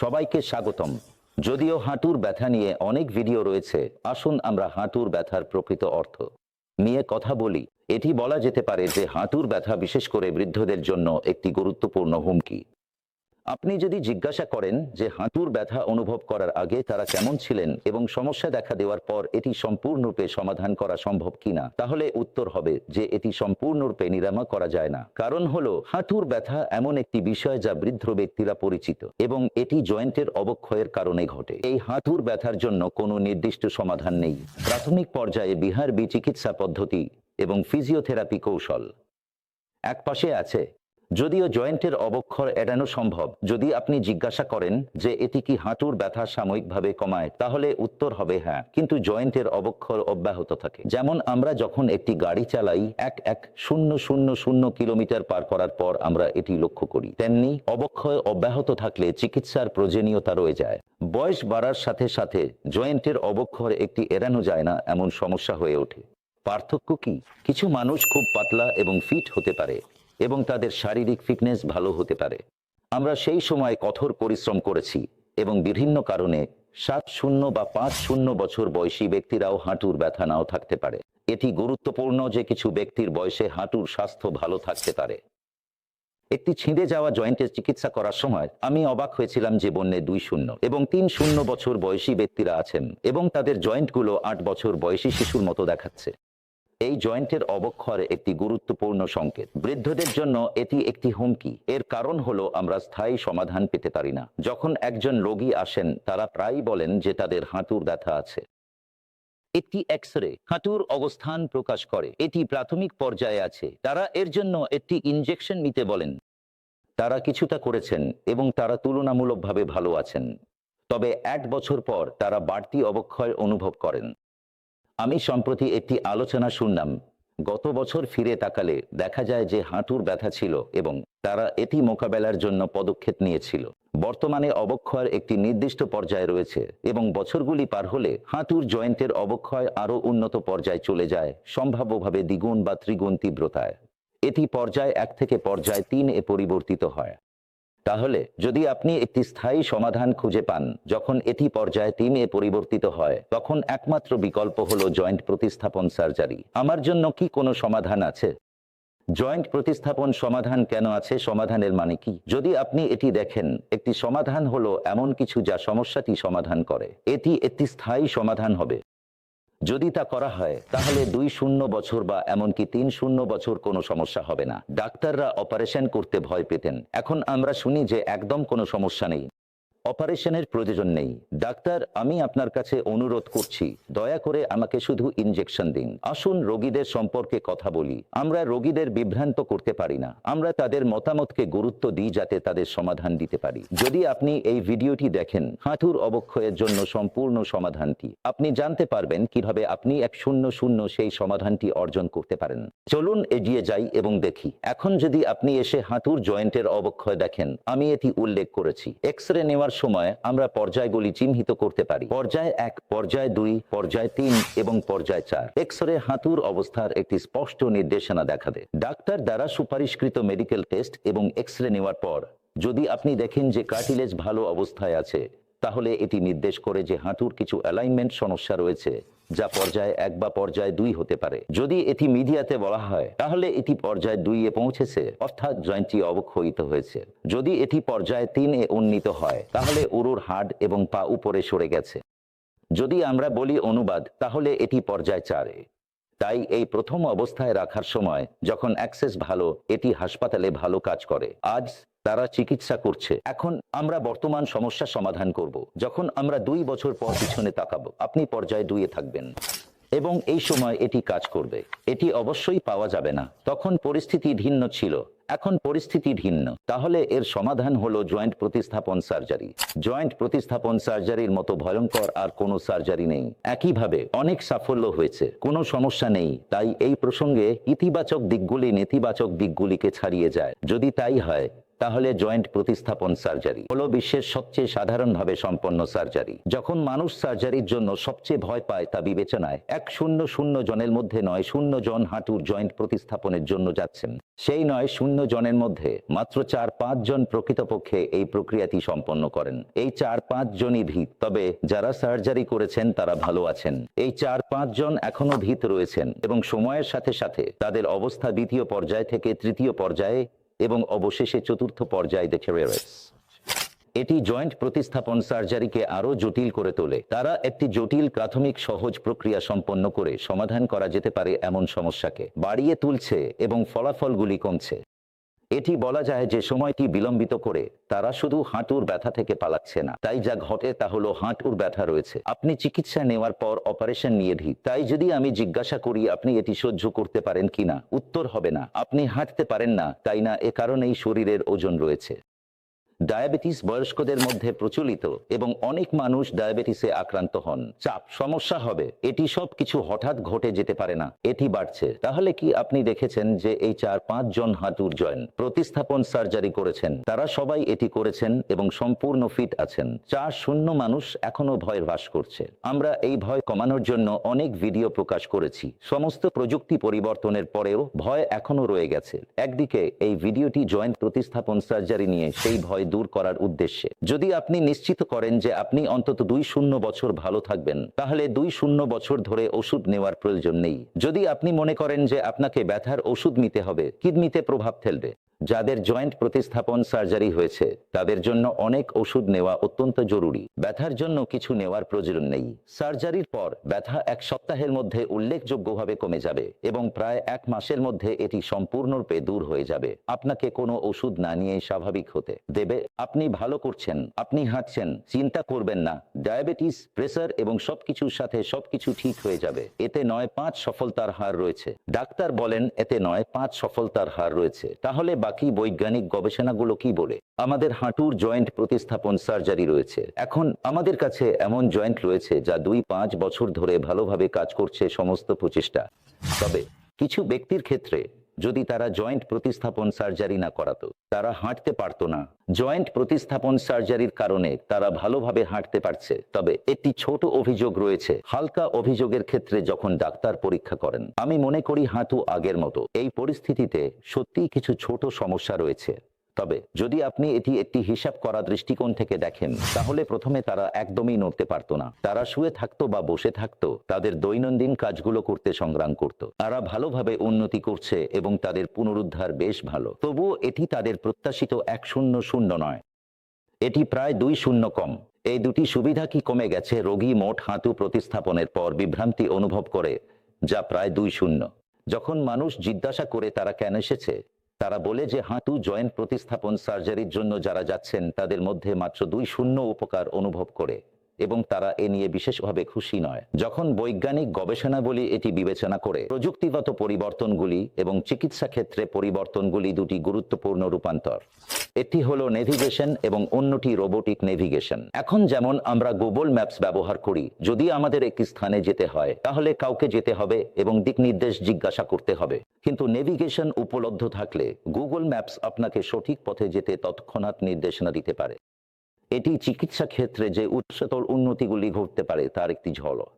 সবাইকে স্বাগতম। যদিও হাঁটুর ব্যথা নিয়ে অনেক ভিডিও রয়েছে, আসুন আমরা হাঁটুর ব্যথার প্রকৃত অর্থ। নিয়ে কথা বলি, এটি বলা যেতে পারে যে হাঁটুর ব্যথা বিশেষ করে বৃদ্ধদের জন্য একটি গুরুত্বপূর্ণ হুমকি। আপনি যদি জিজ্ঞাসা করেন যে হাঁটুর ব্যথা অনুভব করার আগে তারা কেমন ছিলেন এবং সমস্যা দেখা দেওয়ার পর এটি সম্পূর্ণরূপে সমাধান করা সম্ভব কিনা, তাহলে উত্তর হবে যে এটি সম্পূর্ণরূপে নিরাময় করা যায় না। কারণ হলো, হাঁটুর ব্যথা এমন একটি বিষয় যা বৃদ্ধ ব্যক্তিরা পরিচিত এবং এটি জয়েন্টের অবক্ষয়ের কারণে ঘটে। এই হাঁটুর ব্যথার জন্য কোনো নির্দিষ্ট সমাধান নেই। প্রাথমিক পর্যায়ে বিহার বি চিকিৎসা পদ্ধতি এবং ফিজিওথেরাপি কৌশল। এক পাশে আছে যদিও জয়েন্টের অবক্ষয় এড়ানো সম্ভব, যদি আপনি জিজ্ঞাসা করেন যে এটি কি হাঁটুর ব্যথা সাময়িকভাবে কমায়, তাহলে উত্তর হবে হ্যাঁ কিন্তু জয়েন্টের অবক্ষর অব্যাহত থাকে। যেমন আমরা যখন একটি গাড়ি চালাই, এক এক শূন্য শূন্য শূন্য কিলোমিটার পার করার পর আমরা এটি লক্ষ্য করি। তেমনি অবক্ষয় অব্যাহত থাকলে চিকিৎসার প্রয়োজনীয়তা রয়ে যায়। বয়স বাড়ার সাথে সাথে জয়েন্টের অবক্ষর একটি এড়ানো যায় না, এমন সমস্যা হয়ে ওঠে। পার্থক্য কি? কিছু মানুষ খুব পাতলা এবং ফিট হতে পারে। এবং তাদের শারীরিক ফিটনেস ভালো হতে পারে। আমরা সেই সময় কঠোর পরিশ্রম করেছি এবং বিভিন্ন কারণে সাত শূন্য বা পাঁচ শূন্য বছর বয়সী ব্যক্তিরাও হাঁটুর ব্যথা নাও থাকতে পারে। এটি গুরুত্বপূর্ণ যে কিছু ব্যক্তির বয়সে হাঁটুর স্বাস্থ্য ভালো থাকতে পারে। একটি ছিঁড়ে যাওয়া জয়েন্টের চিকিৎসা করার সময় আমি অবাক হয়েছিলাম যে বন্যে দুই শূন্য এবং তিন শূন্য বছর বয়সী ব্যক্তিরা আছেন এবং তাদের জয়েন্টগুলো আট বছর বয়সী শিশুর মতো দেখাচ্ছে। এই জয়েন্টের অবক্ষয় একটি গুরুত্বপূর্ণ সংকেত। বৃদ্ধদের জন্য এটি একটি হুমকি। এর কারণ হলো আমরা স্থায়ী সমাধান পেতে পারি না। যখন একজন রোগী আসেন, তারা প্রায়ই বলেন যে তাদের হাঁটুর ব্যথা আছে। একটি এক্স রে হাঁটুর অবস্থান প্রকাশ করে। এটি প্রাথমিক পর্যায়ে আছে। তারা এর জন্য একটি ইনজেকশন নিতে বলেন। তারা কিছুটা করেছেন এবং তারা তুলনামূলকভাবে ভালো আছেন। তবে এক বছর পর তারা বাড়তি অবক্ষয় অনুভব করেন। আমি সম্প্রতি একটি আলোচনা শুনলাম। গত বছর ফিরে তাকালে দেখা যায় যে হাঁটুর ব্যথা ছিল এবং তারা এটি মোকাবেলার জন্য পদক্ষেপ নিয়েছিল। বর্তমানে অবক্ষয়ের একটি নির্দিষ্ট পর্যায়ে রয়েছে এবং বছরগুলি পার হলে হাঁটুর জয়েন্টের অবক্ষয় আরও উন্নত পর্যায়ে চলে যায়, সম্ভাব্যভাবে দ্বিগুণ বা ত্রিগুণ তীব্রতায়। এটি পর্যায় এক থেকে পর্যায় তিন এ পরিবর্তিত হয়। তাহলে যদি আপনি একটি স্থায়ী সমাধান খুঁজে পান, যখন এটি পর্যায়ে এ পরিবর্তিত হয়, তখন একমাত্র বিকল্প হলো জয়েন্ট প্রতিস্থাপন সার্জারি। আমার জন্য কি কোনো সমাধান আছে? জয়েন্ট প্রতিস্থাপন সমাধান কেন আছে? সমাধানের মানে কি? যদি আপনি এটি দেখেন, একটি সমাধান হলো এমন কিছু যা সমস্যাটি সমাধান করে। এটি একটি স্থায়ী সমাধান হবে। যদি তা করা হয়, তাহলে দুই শূন্য বছর বা এমনকি তিন শূন্য বছর কোনো সমস্যা হবে না। ডাক্তাররা অপারেশন করতে ভয় পেতেন। এখন আমরা শুনি যে একদম কোনো সমস্যা নেই। অপারেশনের প্রয়োজন নেই। ডাক্তার, আমি আপনার কাছে অনুরোধ করছি, দয়া করে আমাকে শুধু ইনজেকশন দিন। আসুন রোগীদের সম্পর্কে কথা বলি। আমরা রোগীদের বিভ্রান্ত করতে পারি না। আমরা তাদের মতামতকে গুরুত্ব দিই যাতে তাদের সমাধান দিতে পারি। যদি আপনি এই ভিডিওটি দেখেন, হাঁটুর অবক্ষয়ের জন্য সম্পূর্ণ সমাধানটি। আপনি জানতে পারবেন কীভাবে আপনি এক শূন্য শূন্য সেই সমাধানটি অর্জন করতে পারেন। চলুন এগিয়ে যাই এবং দেখি। এখন যদি আপনি এসে হাঁটুর জয়েন্টের অবক্ষয় দেখেন, আমি এটি উল্লেখ করেছি। এক্স রে নেওয়ার সময় আমরা পর্যায়গুলি চিহ্নিত করতে পারি। পর্যায় এক, পর্যায় দুই, পর্যায় তিন এবং পর্যায় চার। এক্স রে হাঁটুর অবস্থার একটি স্পষ্ট নির্দেশনা দেখা দেয়। ডাক্তার দ্বারা সুপারিশকৃত মেডিকেল টেস্ট এবং এক্স রে নেওয়ার পর, যদি আপনি দেখেন যে কার্টিলেজ ভালো অবস্থায় আছে তাহলে এটি নির্দেশ করে যে হাঁটুর কিছু অ্যালাইনমেন্ট সমস্যা রয়েছে, যা পর্যায়ে এক বা পর্যায়ে দুই হতে পারে। যদি এটি মিডিয়াতে বলা হয়, তাহলে এটি পর্যায়ে দুই এ পৌঁছেছে, অর্থাৎ জয়েন্টটি অবক্ষয়িত হয়েছে। যদি এটি পর্যায়ে তিন এ উন্নীত হয়, তাহলে উরুর হাড় এবং পা উপরে সরে গেছে। যদি আমরা বলি অনুবাদ, তাহলে এটি পর্যায় চারে তাই এই প্রথম অবস্থায় রাখার সময়, যখন অ্যাক্সেস ভালো, এটি হাসপাতালে ভালো কাজ করে। আজ তারা চিকিৎসা করছে। এখন আমরা বর্তমান সমস্যা সমাধান করব। যখন আমরা দুই বছর পর পিছনে তাকাবো, আপনি পর্যায়ে দুইয়ে থাকবেন। এবং এই সময় এটি কাজ করবে। এটি অবশ্যই পাওয়া যাবে না। তখন পরিস্থিতি ভিন্ন ছিল। এখন পরিস্থিতি ভিন্ন। তাহলে এর সমাধান হলো জয়েন্ট প্রতিস্থাপন সার্জারি। জয়েন্ট প্রতিস্থাপন সার্জারির মতো ভয়ঙ্কর আর কোনো সার্জারি নেই। একইভাবে অনেক সাফল্য হয়েছে। কোনো সমস্যা নেই। তাই এই প্রসঙ্গে ইতিবাচক দিকগুলি নেতিবাচক দিকগুলিকে ছাড়িয়ে যায়। যদি তাই হয় তাহলে জয়েন্ট প্রতিস্থাপন সার্জারি। হলো বিশ্বের সবচেয়ে সাধারণভাবে সম্পন্ন সার্জারি। যখন মানুষ সার্জারির জন্য সবচেয়ে ভয় পায় তা বিবেচনায় এক শূন্য শূন্য জনের মধ্যে নয় শূন্য জন হাঁটুর জয়েন্ট প্রতিস্থাপনের জন্য যাচ্ছেন। সেই নয় শূন্য জনের মধ্যে মাত্র চার পাঁচ জন প্রকৃতপক্ষে এই প্রক্রিয়াটি সম্পন্ন করেন। এই চার পাঁচ জনই ভীত, তবে যারা সার্জারি করেছেন তারা ভালো আছেন। এই চার পাঁচ জন এখনও ভীত রয়েছেন এবং সময়ের সাথে সাথে তাদের অবস্থা দ্বিতীয় পর্যায় থেকে তৃতীয় পর্যায়ে এবং অবশেষে চতুর্থ পর্যায়ে দেখে বেরোয় এটি জয়েন্ট প্রতিস্থাপন সার্জারিকে আরও জটিল করে তোলে। তারা একটি জটিল প্রাথমিক সহজ প্রক্রিয়া সম্পন্ন করে সমাধান করা যেতে পারে এমন সমস্যাকে। বাড়িয়ে তুলছে এবং ফলাফলগুলি কমছে। এটি বলা যায় যে সময়টি বিলম্বিত করে, তারা শুধু হাঁটুর ব্যথা থেকে পালাচ্ছে না। তাই যা ঘটে তা হলো হাঁটুর ব্যথা রয়েছে। আপনি চিকিৎসা নেওয়ার পর অপারেশন নিয়ে ধি। তাই যদি আমি জিজ্ঞাসা করি, আপনি এটি সহ্য করতে পারেন কিনা? উত্তর হবে না। আপনি হাঁটতে পারেন না, তাই না? এ কারণেই শরীরের ওজন রয়েছে। ডায়াবেটিস বয়স্কদের মধ্যে প্রচলিত এবং অনেক মানুষ ডায়াবেটিসে আক্রান্ত হন। চাপ, সমস্যা হবে। এটি সব কিছু হঠাৎ ঘটে যেতে পারে না। এটি বাড়ছে। তাহলে কি আপনি দেখেছেন যে এই চার পাঁচ জন হাঁটুর জয়েন প্রতিস্থাপন সার্জারি করেছেন? তারা সবাই এটি করেছেন এবং সম্পূর্ণ ফিট আছেন। চার শূন্য মানুষ এখনও ভয় হ্রাস করছে। আমরা এই ভয় কমানোর জন্য অনেক ভিডিও প্রকাশ করেছি। সমস্ত প্রযুক্তি পরিবর্তনের পরেও ভয় এখনও রয়ে গেছে। একদিকে এই ভিডিওটি জয়েন্ট প্রতিস্থাপন সার্জারি নিয়ে সেই ভয় দূর করার উদ্দেশ্যে। যদি আপনি নিশ্চিত করেন যে আপনি অন্তত দুই শূন্য বছর ভালো থাকবেন, তাহলে দুই শূন্য বছর ধরে ওষুধ নেওয়ার প্রয়োজন নেই। যদি আপনি মনে করেন যে আপনাকে ব্যথার ওষুধ নিতে হবে, কিডনিতে প্রভাব ফেলবে। যাদের জয়েন্ট প্রতিস্থাপন সার্জারি হয়েছে, তাদের জন্য অনেক ওষুধ নেওয়া অত্যন্ত জরুরি। ব্যথার জন্য কিছু নেওয়ার প্রয়োজন নেই। সার্জারির পর ব্যথা এক সপ্তাহের মধ্যে উল্লেখযোগ্যভাবে কমে যাবে এবং প্রায় এক মাসের মধ্যে এটি সম্পূর্ণরূপে দূর হয়ে যাবে। আপনাকে কোনো ওষুধ না নিয়ে স্বাভাবিক হতে দেবে। আপনি ভালো করছেন, আপনি হাঁটছেন, চিন্তা করবেন না। ডায়াবেটিস, প্রেসার এবং সবকিছুর সাথে সবকিছু ঠিক হয়ে যাবে। এতে নয়, পাঁচ সফলতার হার রয়েছে। ডাক্তার বলেন, এতে নয়, পাঁচ সফলতার হার রয়েছে। তাহলে বাকি বৈজ্ঞানিক গবেষণাগুলো কি বলে? আমাদের হাঁটুর জয়েন্ট প্রতিস্থাপন সার্জারি রয়েছে। এখন আমাদের কাছে এমন জয়েন্ট রয়েছে যা দুই পাঁচ বছর ধরে ভালোভাবে কাজ করছে সমস্ত প্রচেষ্টা। তবে কিছু ব্যক্তির ক্ষেত্রে যদি তারা জয়েন্ট প্রতিস্থাপন সার্জারি না করাতো, তারা হাঁটতে পারতো না। জয়েন্ট প্রতিস্থাপন সার্জারির কারণে তারা ভালোভাবে হাঁটতে পারছে, তবে একটি ছোট অভিযোগ রয়েছে। হালকা অভিযোগের ক্ষেত্রে যখন ডাক্তার পরীক্ষা করেন, আমি মনে করি হাঁটু আগের মতো। এই পরিস্থিতিতে সত্যি কিছু ছোট সমস্যা রয়েছে। তবে যদি আপনি এটি একটি হিসাব করা দৃষ্টিকোণ থেকে দেখেন, তাহলে প্রথমে তারা একদমই নড়তে পারতো না। তারা শুয়ে থাকতো বা বসে থাকতো, তাদের দৈনন্দিন কাজগুলো করতে সংগ্রাম করত। তারা ভালোভাবে উন্নতি করছে এবং তাদের পুনরুদ্ধার বেশ ভালো। তবুও এটি তাদের প্রত্যাশিত এক শূন্য শূন্য নয়। এটি প্রায় দুই শূন্য কম। এই দুটি সুবিধা কি কমে গেছে? রোগী মোট হাঁটু প্রতিস্থাপনের পর বিভ্রান্তি অনুভব করে, যা প্রায় দুই শূন্য। যখন মানুষ জিজ্ঞাসা করে তারা কেন এসেছে তারা বলে যে হাঁটু জয়েন্ট প্রতিস্থাপন সার্জারির জন্য যারা যাচ্ছেন তাদের মধ্যে মাত্র দুই শূন্য উপকার অনুভব করে। এবং তারা এ নিয়ে বিশেষভাবে খুশি নয়। যখন বৈজ্ঞানিক গবেষণাবলী এটি বিবেচনা করে, প্রযুক্তিগত পরিবর্তনগুলি এবং চিকিৎসা ক্ষেত্রে পরিবর্তনগুলি দুটি গুরুত্বপূর্ণ রূপান্তর। একটি হলো নেভিগেশন এবং অন্যটি রোবোটিক নেভিগেশন। এখন যেমন আমরা গুগল ম্যাপস ব্যবহার করি, যদি আমাদের একটি স্থানে যেতে হয়, তাহলে কাউকে যেতে হবে এবং দিক নির্দেশ জিজ্ঞাসা করতে হবে। কিন্তু নেভিগেশন উপলব্ধ থাকলে গুগল ম্যাপস আপনাকে সঠিক পথে যেতে তৎক্ষণাৎ নির্দেশনা দিতে পারে। এটি চিকিৎসা ক্ষেত্রে যে উচ্চতর উন্নতিগুলি ঘটতে পারে তার একটি ঝলক।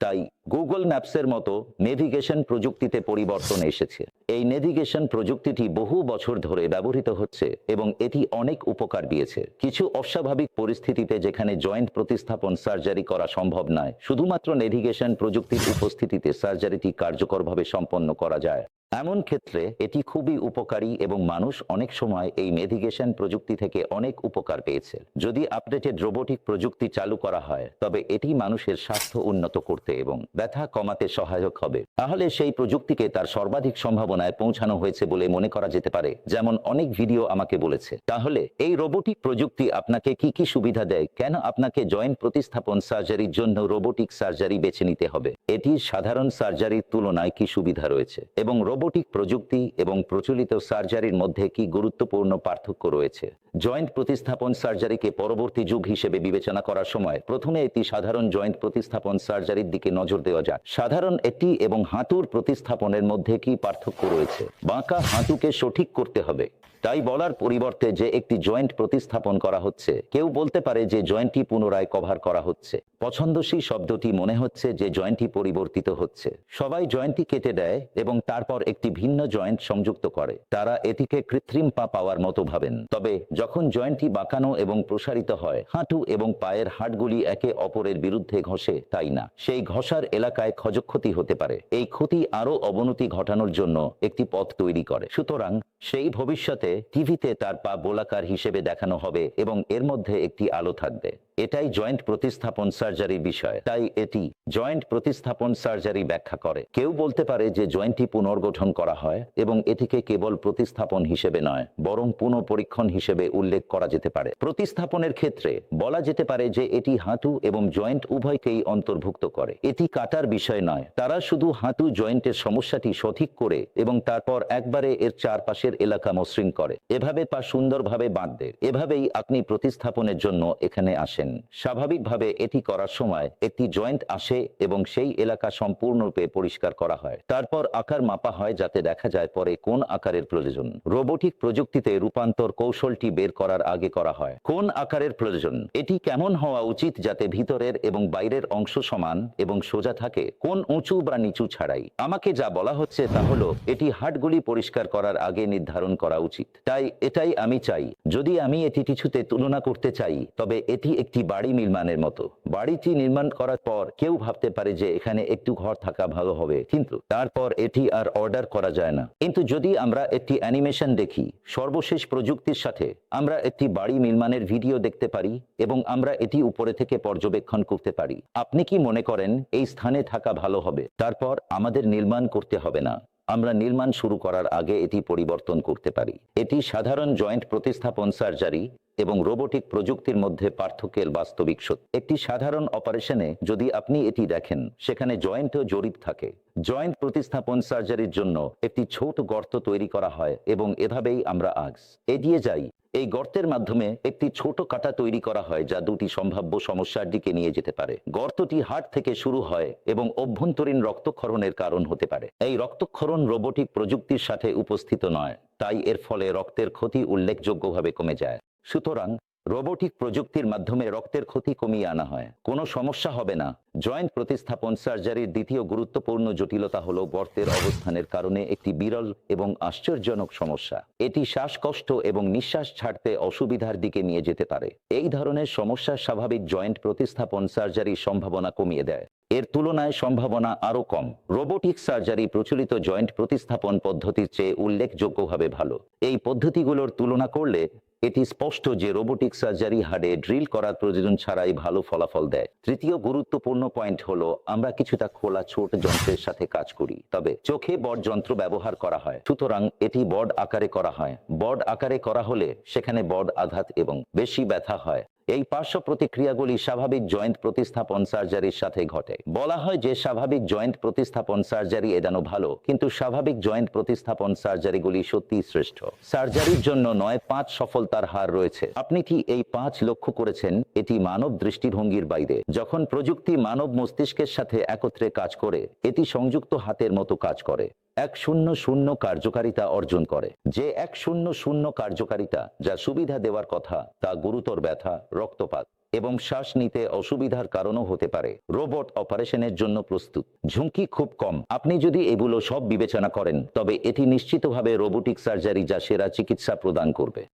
তাই গুগল ম্যাপসের মতো নেভিগেশন প্রযুক্তিতে পরিবর্তন এসেছে। এই নেভিগেশন প্রযুক্তিটি বহু বছর ধরে ব্যবহৃত হচ্ছে এবং এটি অনেক উপকার দিয়েছে। কিছু অস্বাভাবিক পরিস্থিতিতে যেখানে জয়েন্ট প্রতিস্থাপন সার্জারি করা সম্ভব নয়, শুধুমাত্র নেভিগেশন প্রযুক্তির উপস্থিতিতে সার্জারিটি কার্যকরভাবে সম্পন্ন করা যায়। এমন ক্ষেত্রে এটি খুবই উপকারী এবং মানুষ অনেক সময় এই নেভিগেশন প্রযুক্তি থেকে অনেক উপকার পেয়েছে। যদি আপডেটেড রোবোটিক প্রযুক্তি চালু করা হয়, তবে এটি মানুষের স্বাস্থ্য উন্নত করতে এবং ব্যথা কমাতে সহায়ক হবে। তাহলে সেই প্রযুক্তিকে তার সর্বাধিক সম্ভাবনায় পৌঁছানো হয়েছে বলে মনে করা যেতে পারে, যেমন অনেক ভিডিও আমাকে বলেছে। তাহলে এই রোবোটিক প্রযুক্তি আপনাকে কি কি সুবিধা দেয়? কেন আপনাকে জয়েন্ট প্রতিস্থাপন সার্জারির জন্য রোবোটিক সার্জারি বেছে নিতে হবে? এটি সাধারণ সার্জারির তুলনায় কি সুবিধা রয়েছে? এবং রোবোটিক প্রযুক্তি এবং প্রচলিত সার্জারির মধ্যে কি গুরুত্বপূর্ণ পার্থক্য রয়েছে? জয়েন্ট প্রতিস্থাপন সার্জারিকে পরবর্তী যুগ হিসেবে বিবেচনা করার সময় প্রথমে এটি সাধারণ জয়েন্ট প্রতিস্থাপন সার্জারির দিকে নজর দেওয়া যাক। সাধারণ এটি এবং হাঁটুর প্রতিস্থাপনের মধ্যে কি পার্থক্য রয়েছে? বাঁকা হাঁটুকে সঠিক করতে হবে। তাই বলার পরিবর্তে যে একটি জয়েন্ট প্রতিস্থাপন করা হচ্ছে, কেউ বলতে পারে যে জয়েন্টটি পুনরায় কভার করা হচ্ছে। পছন্দসই শব্দটি মনে হচ্ছে যে জয়েন্টটি পরিবর্তিত হচ্ছে। সবাই জয়েন্টটি কেটে দেয় এবং তারপর একটি ভিন্ন জয়েন্ট সংযুক্ত করে। তারা এটিকে কৃত্রিম পা পাওয়ার মতো ভাবেন। তবে যখন জয়েন্টটি বাঁকানো এবং প্রসারিত হয়, হাঁটু এবং পায়ের হাটগুলি একে অপরের বিরুদ্ধে ঘষে, তাই না? সেই ঘষার এলাকায় ক্ষয়ক্ষতি হতে পারে। এই ক্ষতি আরও অবনতি ঘটানোর জন্য একটি পথ তৈরি করে। সুতরাং সেই ভবিষ্যতে টিভিতে তার পা গোলাকার হিসেবে দেখানো হবে এবং এর মধ্যে একটি আলো থাকবে। এটাই জয়েন্ট প্রতিস্থাপন সার্জারির বিষয়। তাই এটি জয়েন্ট প্রতিস্থাপন সার্জারি ব্যাখ্যা করে। কেউ বলতে পারে যে জয়েন্টটি পুনর্গঠন করা হয় এবং এটিকে কেবল প্রতিস্থাপন হিসেবে নয়, বরং পুনঃ পরীক্ষণ হিসেবে উল্লেখ করা যেতে পারে। প্রতিস্থাপনের ক্ষেত্রে বলা যেতে পারে যে এটি হাঁটু এবং জয়েন্ট উভয়কেই অন্তর্ভুক্ত করে। এটি কাটার বিষয় নয়। তারা শুধু হাঁটু জয়েন্টের সমস্যাটি সঠিক করে এবং তারপর একবারে এর চারপাশের এলাকা মসৃণ করে। এভাবে পা সুন্দরভাবে বাঁধ দেয় এভাবেই আপনি প্রতিস্থাপনের জন্য এখানে আসেন। স্বাভাবিকভাবে এটি করার সময় একটি জয়েন্ট আসে এবং সেই এলাকা সম্পূর্ণরূপে পরিষ্কার করা হয়। তারপর আকার মাপা হয় যাতে দেখা যায় পরে কোন আকারের প্রয়োজন। রোবোটিক প্রযুক্তিতে রূপান্তর কৌশলটি বের করার আগে করা হয়। কোন আকারের প্রয়োজন? এটি কেমন হওয়া উচিত যাতে ভিতরের এবং বাইরের অংশ সমান এবং সোজা থাকে? কোন উঁচু বা নিচু ছাড়াই? আমাকে যা বলা হচ্ছে তা হলো, এটি হাটগুলি পরিষ্কার করার আগে নির্ধারণ করা উচিত। তাই এটাই আমি চাই। যদি আমি এটি কিছুতে তুলনা করতে চাই, তবে এটি একটি বাড়ি নির্মাণের মতো। বাড়িটি নির্মাণ করার পর কেউ ভাবতে পারে যে এখানে একটু ঘর থাকা ভালো হবে, কিন্তু তারপর এটি আর অর্ডার করা যায় না। কিন্তু যদি আমরা একটি অ্যানিমেশন দেখি, সর্বশেষ প্রযুক্তির সাথে আমরা একটি বাড়ি নির্মাণের ভিডিও দেখতে পারি এবং আমরা এটি উপরে থেকে পর্যবেক্ষণ করতে পারি। আপনি কি মনে করেন এই স্থানে থাকা ভালো হবে? তারপর আমাদের নির্মাণ করতে হবে না। আমরা নির্মাণ শুরু করার আগে এটি পরিবর্তন করতে পারি। এটি সাধারণ জয়েন্ট প্রতিস্থাপন সার্জারি এবং রোবোটিক প্রযুক্তির মধ্যে পার্থক্যের বাস্তবিক সত্য। একটি সাধারণ অপারেশনে যদি আপনি এটি দেখেন, সেখানে জয়েন্টও জড়িত থাকে। জয়েন্ট প্রতিস্থাপন সার্জারির জন্য একটি ছোট গর্ত তৈরি করা হয় এবং এভাবেই আমরা আজ এগিয়ে যাই। এই গর্তের মাধ্যমে একটি ছোট কাটা তৈরি করা হয় যা দুটি সম্ভাব্য সমস্যার দিকে নিয়ে যেতে পারে। গর্তটি হাট থেকে শুরু হয় এবং অভ্যন্তরীণ রক্তক্ষরণের কারণ হতে পারে। এই রক্তক্ষরণ রোবোটিক প্রযুক্তির সাথে উপস্থিত নয়, তাই এর ফলে রক্তের ক্ষতি উল্লেখযোগ্যভাবে কমে যায়। সুতরাং রোবোটিক প্রযুক্তির মাধ্যমে রক্তের ক্ষতি কমিয়ে আনা হয়। কোনো সমস্যা হবে না। জয়েন্ট প্রতিস্থাপন সার্জারির দ্বিতীয় গুরুত্বপূর্ণ জটিলতা হলো গর্তের অবস্থানের কারণে একটি বিরল এবং আশ্চর্যজনক সমস্যা। এটি শ্বাসকষ্ট এবং নিঃশ্বাস ছাড়তে অসুবিধার দিকে নিয়ে যেতে পারে। এই ধরনের সমস্যা স্বাভাবিক জয়েন্ট প্রতিস্থাপন সার্জারির সম্ভাবনা কমিয়ে দেয়। এর তুলনায় সম্ভাবনা আরও কম। রোবোটিক সার্জারি প্রচলিত জয়েন্ট প্রতিস্থাপন পদ্ধতির চেয়ে উল্লেখযোগ্যভাবে ভালো। এই পদ্ধতিগুলোর তুলনা করলে এটি স্পষ্ট যে রোবোটিক সার্জারি হাড়ে ড্রিল করার প্রয়োজন ছাড়াই ভালো ফলাফল দেয়। তৃতীয় গুরুত্বপূর্ণ পয়েন্ট হলো, আমরা কিছুটা খোলা ছোট যন্ত্রের সাথে কাজ করি, তবে চোখে বড যন্ত্র ব্যবহার করা হয়। সুতরাং এটি বড আকারে করা হয়। বড আকারে করা হলে সেখানে বড আঘাত এবং বেশি ব্যথা হয়। এই পার্শ্ব প্রতিক্রিয়াগুলি স্বাভাবিক জয়েন্ট প্রতিস্থাপন সার্জারির সাথে ঘটে। বলা হয় যে স্বাভাবিক জয়েন্ট প্রতিস্থাপন সার্জারি এদানো ভালো, কিন্তু স্বাভাবিক জয়েন্ট প্রতিস্থাপন সার্জারিগুলি সত্যি শ্রেষ্ঠ। সার্জারির জন্য নয়, পাঁচ সফলতার হার রয়েছে। আপনি কি এই পাঁচ লক্ষ্য করেছেন? এটি মানব দৃষ্টিভঙ্গির বাইরে। যখন প্রযুক্তি মানব মস্তিষ্কের সাথে একত্রে কাজ করে, এটি সংযুক্ত হাতের মতো কাজ করে। এক শূন্য শূন্য কার্যকারিতা অর্জন করে। যে এক শূন্য শূন্য কার্যকারিতা যা সুবিধা দেওয়ার কথা, তা গুরুতর ব্যথা, রক্তপাত এবং শ্বাস নিতে অসুবিধার কারণও হতে পারে। রোবট অপারেশনের জন্য প্রস্তুত। ঝুঁকি খুব কম। আপনি যদি এগুলো সব বিবেচনা করেন, তবে এটি নিশ্চিতভাবে রোবোটিক সার্জারি যা সেরা চিকিৎসা প্রদান করবে।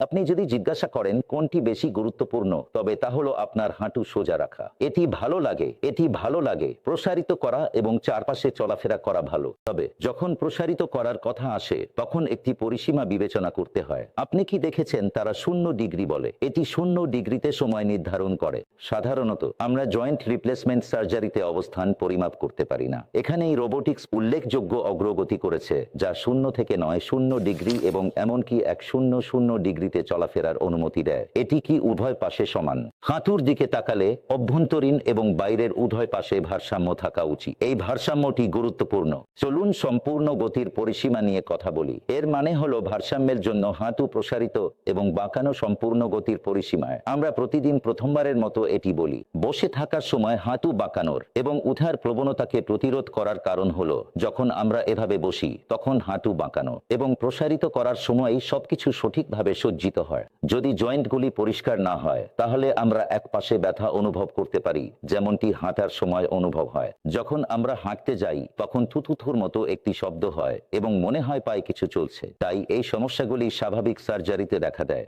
আপনি যদি জিজ্ঞাসা করেন, কোনটি বেশি গুরুত্বপূর্ণ, তবে তা হলো আপনার হাঁটু সোজা রাখা। এটি ভালো লাগে, এটি ভালো লাগে। প্রসারিত করা এবং চারপাশে চলাফেরা করা ভালো। তবে, যখন প্রসারিত করার কথা আসে, তখন একটি পরিসীমা বিবেচনা করতে হয়। আপনি কি দেখেছেন, তারা শূন্য ডিগ্রি বলে? এটি শূন্য ডিগ্রিতে সময় নির্ধারণ করে। সাধারণত, আমরা জয়েন্ট রিপ্লেসমেন্ট সার্জারিতে অবস্থান পরিমাপ করতে পারি না। এখানে এই রোবোটিক্স উল্লেখযোগ্য অগ্রগতি করেছে, যা শূন্য থেকে নয়, শূন্য ডিগ্রি এবং এমনকি এক শূন্য শূন্য ডিগ্রি গতিতে চলাফেরার অনুমতি দেয়। এটি কি উভয় পাশে সমান? হাঁটুর দিকে তাকালে অভ্যন্তরীণ এবং বাইরের উভয় পাশে ভারসাম্য থাকা উচিত। এই ভারসাম্যটি গুরুত্বপূর্ণ। চলুন সম্পূর্ণ গতির পরিসীমা নিয়ে কথা বলি। এর মানে হলো ভারসাম্যের জন্য হাঁটু প্রসারিত এবং বাঁকানো সম্পূর্ণ গতির পরিসীমায়। আমরা প্রতিদিন প্রথমবারের মতো এটি বলি। বসে থাকার সময় হাঁটু বাঁকানোর এবং উঠার প্রবণতাকে প্রতিরোধ করার কারণ হলো, যখন আমরা এভাবে বসি, তখন হাঁটু বাঁকানো এবং প্রসারিত করার সময় সবকিছু সঠিকভাবে সজ্জিত হয়। যদি জয়েন্টগুলি পরিষ্কার না হয়, তাহলে আমরা এক পাশে ব্যথা অনুভব করতে পারি, যেমনটি হাঁটার সময় অনুভব হয়। যখন আমরা হাঁটতে যাই, তখন থুথুথুর মতো একটি শব্দ হয় এবং মনে হয় পায়ে কিছু চলছে। তাই এই সমস্যাগুলি স্বাভাবিক সার্জারিতে দেখা দেয়।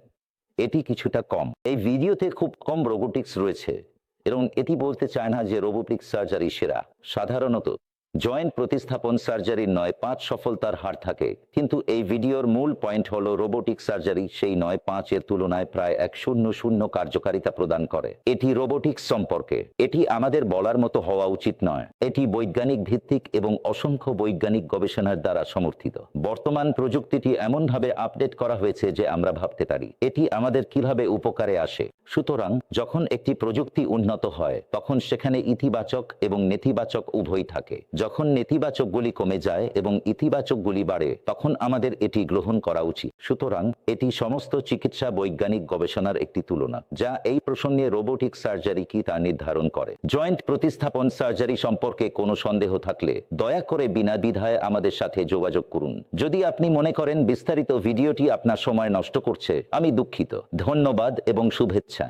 এটি কিছুটা কম। এই ভিডিওতে খুব কম রোবোটিক্স রয়েছে এবং এটি বলতে চায় না যে রোবোটিক্স সার্জারি সেরা। সাধারণত জয়েন্ট প্রতিস্থাপন সার্জারির নয়, পাঁচ সফলতার হার থাকে। কিন্তু এই ভিডিওর মূল পয়েন্ট হল রোবোটিক সার্জারি, সেই নয়, পাঁচ এর তুলনায় প্রায় এক শূন্য শূন্য কার্যকারিতা প্রদান করে। এটি রোবোটিক্স সম্পর্কে। এটি আমাদের বলার মতো হওয়া উচিত নয়। এটি বৈজ্ঞানিক ভিত্তিক এবং অসংখ্য বৈজ্ঞানিক গবেষণার দ্বারা সমর্থিত। বর্তমান প্রযুক্তিটি এমনভাবে আপডেট করা হয়েছে যে আমরা ভাবতে পারি, এটি আমাদের কীভাবে উপকারে আসে। সুতরাং, যখন একটি প্রযুক্তি উন্নত হয়, তখন সেখানে ইতিবাচক এবং নেতিবাচক উভয় থাকে। যখন নেতিবাচকগুলি কমে যায় এবং ইতিবাচকগুলি বাড়ে, তখন আমাদের এটি গ্রহণ করা উচিত। সুতরাং, এটি সমস্ত চিকিৎসা বৈজ্ঞানিক গবেষণার একটি তুলনা, যা এই প্রসঙ্গে রোবোটিক সার্জারি কি তা নির্ধারণ করে। জয়েন্ট প্রতিস্থাপন সার্জারি সম্পর্কে কোনো সন্দেহ থাকলে, দয়া করে বিনা দ্বিধায় আমাদের সাথে যোগাযোগ করুন। যদি আপনি মনে করেন বিস্তারিত ভিডিওটি আপনার সময় নষ্ট করছে, আমি দুঃখিত। ধন্যবাদ এবং শুভেচ্ছা।